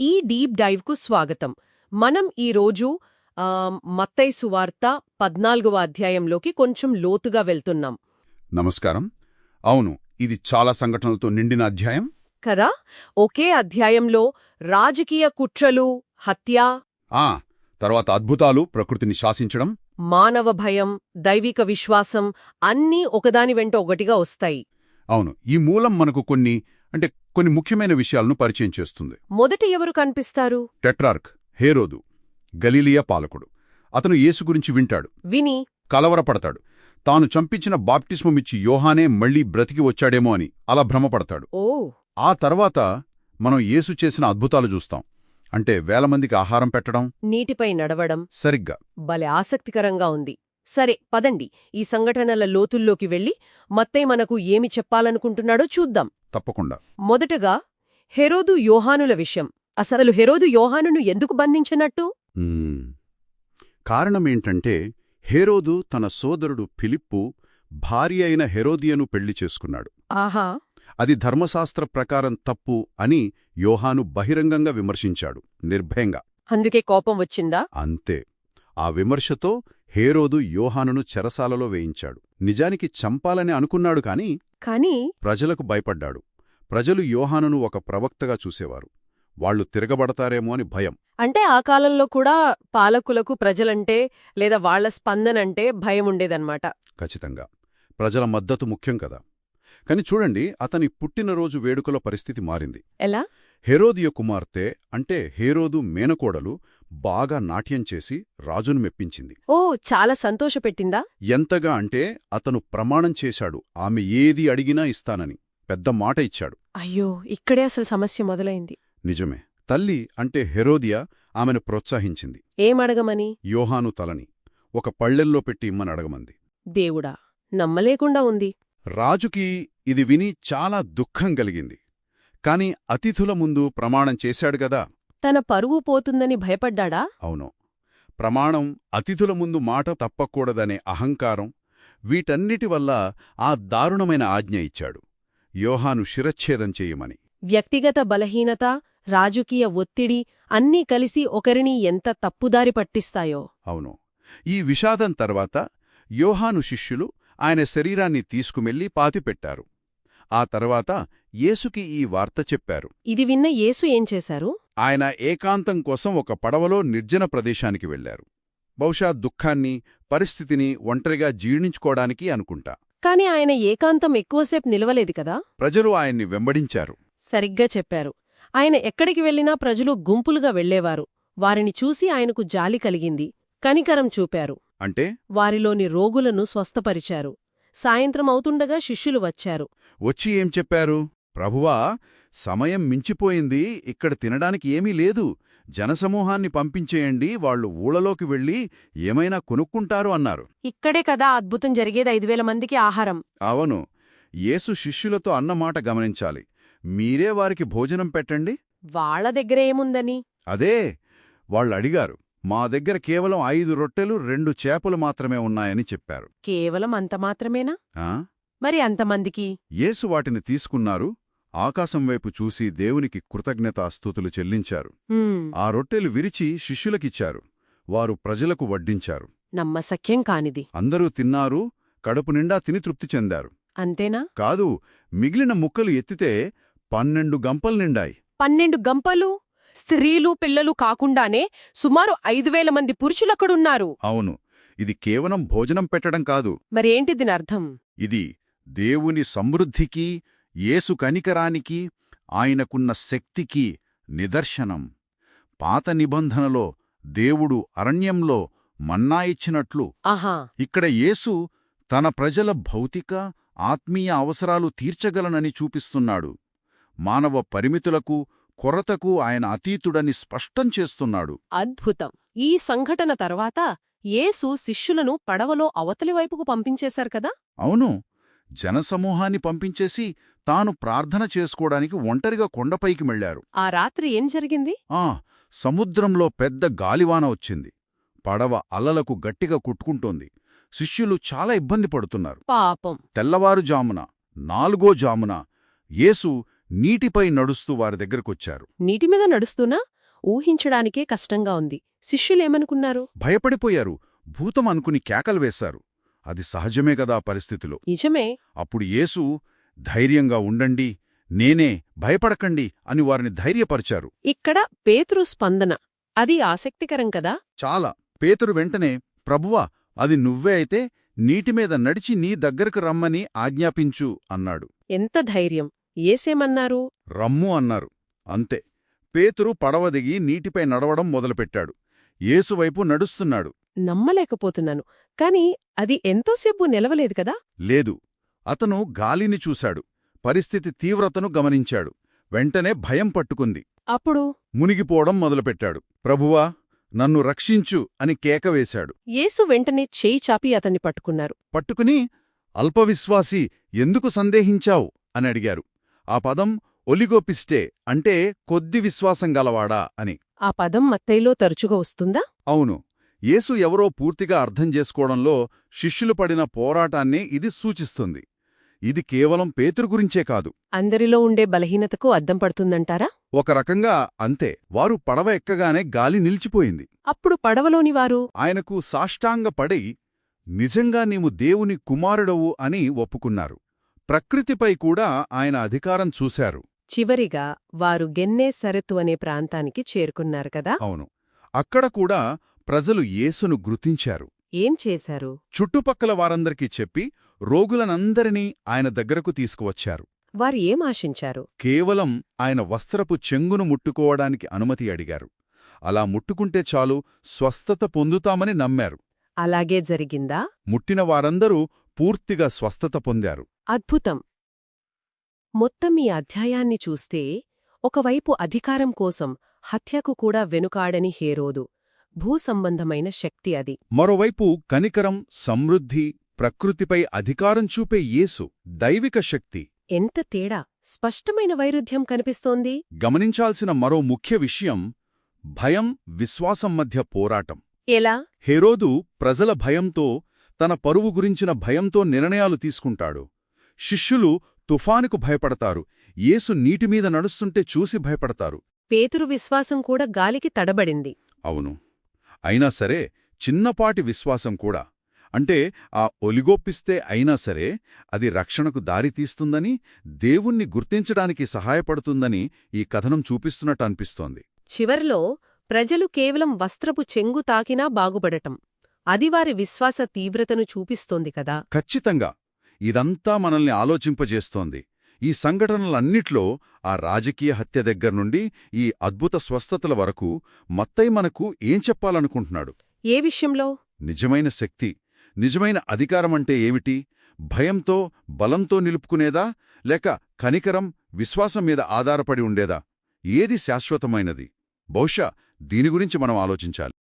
ఈ డీప్ డైవ్కు స్వాగతం మనం ఈరోజు ఆ, మత్తయి సువార్త పద్నాలుగవ అధ్యాయంలోకి కొంచెం లోతుగా వెళ్తున్నాం. నమస్కారం. అవును ఇది చాలా సంఘటనలతో నిండిన అధ్యాయం. కదా? ఒకే అధ్యాయంలో రాజకీయ కుట్రలు హత్య ఆ తర్వాత అద్భుతాలు ప్రకృతిని శాసించడం. మానవ భయం దైవిక విశ్వాసం అన్నీ ఒకదాని వెంట ఒకటిగా వస్తాయి. అవును ఈ మూలం మనకు కొన్ని అంటే కొన్ని ముఖ్యమైన విషయాలను పరిచయం చేస్తుంది. మొదట ఎవరు కనిపిస్తారు? టెట్రార్క్ హేరోదు. గలీలియా పాలకుడు. అతను యేసు గురించి వింటాడు. విని కలవరపడతాడు. తాను చంపించిన బాప్టిస్మమిచ్చి యోహానే మళ్ళీ బ్రతికి వచ్చాడేమో అని అలా భ్రమపడతాడు. ఓ! ఆ తర్వాత మనం యేసు చేసిన అద్భుతాలు చూస్తాం. అంటే వేల మందికి ఆహారం పెట్టడం. నీటిపై నడవడం. సరిగ్గా. భలే ఆసక్తికరంగా ఉంది. సరే పదండి. ఈ సంఘటనల లోతుల్లోకి వెళ్ళి మత్తయి మనకు ఏమి చెప్పాలనుకుంటున్నాడో చూద్దాం. తప్పకుండా. మొదటగా హెరోదు యోహానుల విషయం. అసలు హెరోదు యోహానును ఎందుకు బంధించినట్టు. కారణమేంటంటే హేరోదు తన సోదరుడు ఫిలిప్పు భార్య అయిన హెరోదియను పెళ్ళి చేసుకున్నాడు. ఆహా. అది ధర్మశాస్త్ర ప్రకారం తప్పు అని యోహాను బహిరంగంగా విమర్శించాడు నిర్భయంగా. అందుకే కోపం వచ్చిందా? అంతే. ఆ విమర్శతో హేరోదు యోహానును చెరసాలలో వేయించాడు. నిజానికి చంపాలని అనుకున్నాడు కాని కాని ప్రజలకు భయపడ్డాడు. ప్రజలు యోహానును ఒక ప్రవక్తగా చూసేవారు. వాళ్ళు తిరగబడతారేమో అని భయం. అంటే ఆ కాలంలో కూడా పాలకులకు ప్రజలంటే లేదా వాళ్ళ స్పందనంటే భయం ఉండేదన్నమాట. ఖచ్చితంగా. ప్రజల మద్దతు ముఖ్యం కదా. కాని చూడండి అతని పుట్టినరోజు వేడుకల పరిస్థితి మారింది. ఎలా? హేరోదియ కుమార్తె అంటే హేరోదు మేనకోడలు బాగా నాట్యం చేసి రాజును మెప్పించింది. ఓ చాలా సంతోషపెట్టిందా? ఎంతగా అంటే అతను ప్రమాణం చేశాడు. ఆమె ఏది అడిగినా ఇస్తానని. పెద్ద మాట ఇచ్చాడు. అయ్యో ఇక్కడే అసలు సమస్య మొదలైంది. నిజమే. తల్లి అంటే హెరోదియా ఆమెను ప్రోత్సహించింది. ఏమడగమని? యోహాను తలని. ఒక పళ్ళెంలో పెట్టి ఇమ్మని అడగమంది. దేవుడా నమ్మలేకుండా ఉంది. రాజుకి ఇది విని చాలా దుఃఖం కలిగింది. కాని అతిథుల ముందు ప్రమాణం చేశాడు గదా తన పరువు పోతుందని భయపడ్డా అవును. ప్రమాణం అతిథుల ముందు మాట తప్పకూడదనే అహంకారం వీటన్నిటి వల్ల ఆ దారుణమైన ఆజ్ఞ ఇచ్చాడు. యోహాను శిరచ్ఛేదం చేయమని. వ్యక్తిగత బలహీనత రాజకీయ ఒత్తిడి అన్నీ కలిసి ఒకరిని ఎంత తప్పుదారి పట్టిస్తాయో. అవును. ఈ విషాదం తర్వాత యోహాను శిష్యులు ఆయన శరీరాన్ని తీసుకుమెళ్ళి పాతిపెట్టారు. ఆ తర్వాత యేసుకి ఈ వార్త చెప్పారు. ఇది విన్న యేసు ఏం చేశారు? ఆయన ఏకాంతం కోసం ఒక పడవలో నిర్జన ప్రదేశానికి వెళ్ళారు బహుశా దుఃఖాన్ని పరిస్థితిని ఒంటరిగా జీర్ణించుకోవడానికి అనుకుంటా. కాని ఆయన ఏకాంతం ఎక్కువసేపు నిలవలేదు కదా? ప్రజలు ఆయన్ని వెంబడించారు. సరిగ్గా చెప్పారు. ఆయన ఎక్కడికి వెళ్ళినా ప్రజలు గుంపులుగా వెళ్ళేవారు వారిని చూసి ఆయనకు జాలి కలిగింది. కనికరం చూపారు. అంటే? వారిలోని రోగులను స్వస్థపరిచారు. సాయంత్రం అవుతుండగా శిష్యులు వచ్చారు. వచ్చి ఏం చెప్పారు? ప్రభువా సమయం మించిపోయింది. ఇక్కడ తినడానికి ఏమీ లేదు. జనసమూహాన్ని పంపించేయండి. వాళ్ళు ఊళ్ళలోకి వెళ్ళి ఏమైనా కొనుక్కుంటారు అన్నారు. ఇక్కడే కదా అద్భుతం జరిగేది. ఐదు మందికి ఆహారం. అవును. యేసు శిష్యులతో అన్నమాట గమనించాలి. మీరే వారికి భోజనం పెట్టండి. వాళ్ళ దగ్గర ఏముందని? అదే వాళ్ళడిగారు మా దగ్గర కేవలం ఐదు రొట్టెలు రెండు చేపలు మాత్రమే ఉన్నాయని చెప్పారు. కేవలం అంత మాత్రమేనా? ఆ? మరి అంతమందికి యేసు వాటిని తీసుకున్నారు ఆకాశం వైపు చూసి దేవునికి కృతజ్ఞతాస్తుతులు చెల్లించారు. ఆ రొట్టెలు విరిచి శిష్యులకిచ్చారు వారు ప్రజలకు వడ్డించారు. నమ్మశక్యం కానిది. అందరూ తిన్నారు కడుపు నిండా తిని తృప్తి చెందారు. అంతేనా? కాదు మిగిలిన ముక్కలు ఎత్తితే పన్నెండు గంపలు నిండాయి. పన్నెండు గంపలు? స్త్రీలు పిల్లలు కాకుండానే సుమారు ఐదు వేల మంది పురుషులక్కడున్నారు. అవును. ఇది కేవలం భోజనం పెట్టడం కాదు. మరేంటి దీని అర్థం ఇది దేవుని సమృద్ధికి యేసు కనికరానికి ఆయనకున్న శక్తికి నిదర్శనం. పాత నిబంధనలో దేవుడు అరణ్యంలో మన్నా ఇచ్చినట్లు. ఆహా. ఇక్కడ యేసు తన ప్రజల భౌతిక ఆత్మీయ అవసరాలు తీర్చగలనని చూపిస్తున్నాడు. మానవ పరిమితులకు కొరతకు ఆయన అతీతుడని స్పష్టం చేస్తున్నాడు. అద్భుతం! ఈ సంఘటన తర్వాత యేసు శిష్యులను పడవలో అవతలి వైపుకు పంపించేశారు కదా? అవును! జనసమూహాన్ని పంపించేసి తాను ప్రార్థన చేసుకోవడానికి ఒంటరిగా కొండపైకి మెళ్ళారు ఆ రాత్రి ఏం జరిగింది? ఆ! సముద్రంలో పెద్ద గాలివాన వచ్చింది. పడవ అలలకు గట్టిగా కుట్టుకుంటోంది. శిష్యులు చాలా ఇబ్బంది పడుతున్నారు. పాపం! తెల్లవారుజామున నాలుగో జామున యేసు నీటిపై నడుస్తూ వారి దగ్గరకొచ్చారు. నీటి మీద నడుస్తూనా? ఊహించడానికే కష్టంగా ఉంది. శిష్యులేమనుకున్నారు? భయపడిపోయారు. భూతం అనుకుని కేకలు వేశారు. అది సహజమే కదా ఆ పరిస్థితిలో. నిజమే. అప్పుడు యేసు ధైర్యంగా ఉండండి. నేనే భయపడకండి అని వారిని ధైర్యపరిచారు. ఇక్కడ పేతురు స్పందన. అది ఆసక్తికరం కదా? చాలా. పేతురు వెంటనే ప్రభువా అది నువ్వే అయితే నీటిమీద నడిచి నీ దగ్గరకు రమ్మని ఆజ్ఞాపించు అన్నాడు. ఎంత ధైర్యం. ఏసేమన్నారు? రమ్ము అన్నారు. అంతే. పేతురు పడవ దిగి నీటిపై నడవడం మొదలుపెట్టాడు. యేసువైపు నడుస్తున్నాడు. నమ్మలేకపోతున్నాను. కాని అది ఎంతోసేపు నిలవలేదు కదా? లేదు. అతను గాలిని చూశాడు. పరిస్థితి తీవ్రతను గమనించాడు. వెంటనే భయం పట్టుకుంది. అప్పుడు? మునిగిపోవడం మొదలుపెట్టాడు. ప్రభువా నన్ను రక్షించు అని కేకవేశాడు యేసు వెంటనే చేయి చాపి అతన్ని పట్టుకున్నారు. పట్టుకుని అల్పవిశ్వాసి ఎందుకు సందేహించావు? అని అడిగారు. ఆ పదం ఒలిగోపిస్టే అంటే కొద్ది విశ్వాసం గలవాడా అని. ఆ పదం మత్తయిలో తరచుగా వస్తుందా? అవును. యేసు ఎవరో పూర్తిగా అర్థం చేసుకోవడంలో శిష్యులు పడిన పోరాటాన్ని ఇది సూచిస్తుంది. ఇది కేవలం పేతురు గురించే కాదు. అందరిలో ఉండే బలహీనతకు అద్దం పడుతుందంటారా? ఒక రకంగా అంతే. వారు పడవ ఎక్కగానే గాలి నిలిచిపోయింది. అప్పుడు పడవలోని వారు? ఆయనకు సాష్టాంగపడి నిజంగా నీవు దేవుని కుమారుడవు అని ఒప్పుకున్నారు. ప్రకృతిపై కూడా ఆయన అధికారం చూశారు. చివరిగా వారు గెన్నే సరెత్తు అనే ప్రాంతానికి చేరుకున్నారు కదా? అవును. అక్కడ కూడా ప్రజలు యేసును గుర్తించారు. ఏం చేశారు? చుట్టుపక్కల వారందరికీ చెప్పి రోగులనందరినీ ఆయన దగ్గరకు తీసుకువచ్చారు. వారు ఏం ఆశించారు? కేవలం ఆయన వస్త్రపు చెంగును ముట్టుకోవడానికి అనుమతి అడిగారు. అలా ముట్టుకుంటే చాలు స్వస్థత పొందుతామని నమ్మారు. అలాగే జరిగిందా? ముట్టిన వారందరూ పూర్తిగా స్వస్థత పొందారు. అద్భుతం. మొత్తం ఈ అధ్యాయాన్ని చూస్తే ఒకవైపు అధికారం కోసం హత్యకు కూడా వెనుకాడని హేరోదు భూసంబంధమైన శక్తి అది. మరోవైపు కనికరం సమృద్ధి ప్రకృతిపై అధికారం చూపే యేసు దైవిక శక్తి. ఎంత తేడా స్పష్టమైన వైరుధ్యం కనిపిస్తోంది. గమనించాల్సిన మరో ముఖ్య విషయం భయం విశ్వాసం మధ్య పోరాటం. ఎలా? హేరోదు ప్రజల భయంతో తన పరువు గురించిన భయంతో నిర్ణయాలు తీసుకుంటాడు. శిష్యులు తుఫానుకు భయపడతారు. యేసు నీటిమీద నడుస్తుంటే చూసి భయపడతారు. పేతురు విశ్వాసం కూడా గాలికి తడబడింది. అవును. అయినా సరే చిన్నపాటి విశ్వాసం కూడా. అంటే ఆ ఒలిగోప్పిస్తే అయినా సరే అది రక్షణకు దారితీస్తుందని దేవుణ్ణి గుర్తించడానికి సహాయపడుతుందని ఈ కథనం చూపిస్తున్నట్టు అనిపిస్తోంది. చివర్లో ప్రజలు కేవలం వస్త్రపు చెంగు తాకినా బాగుపడటం. అది వారి విశ్వాస తీవ్రతను చూపిస్తోంది కదా. ఖచ్చితంగా. ఇదంతా మనల్ని ఆలోచింపజేస్తోంది. ఈ సంఘటనలన్నిట్లో ఆ రాజకీయ హత్య దగ్గర్నుండి ఈ అద్భుత స్వస్థతల వరకు మత్తయి మనకు ఏం చెప్పాలనుకుంటున్నాడు? ఏ విషయంలో? నిజమైన శక్తి నిజమైన అధికారమంటే ఏమిటి? భయంతో బలంతో నిలుపుకునేదా? లేక కనికరం విశ్వాసం మీద ఆధారపడి ఉండేదా? ఏది శాశ్వతమైనది? బహుశా దీని గురించి మనం ఆలోచించాలి.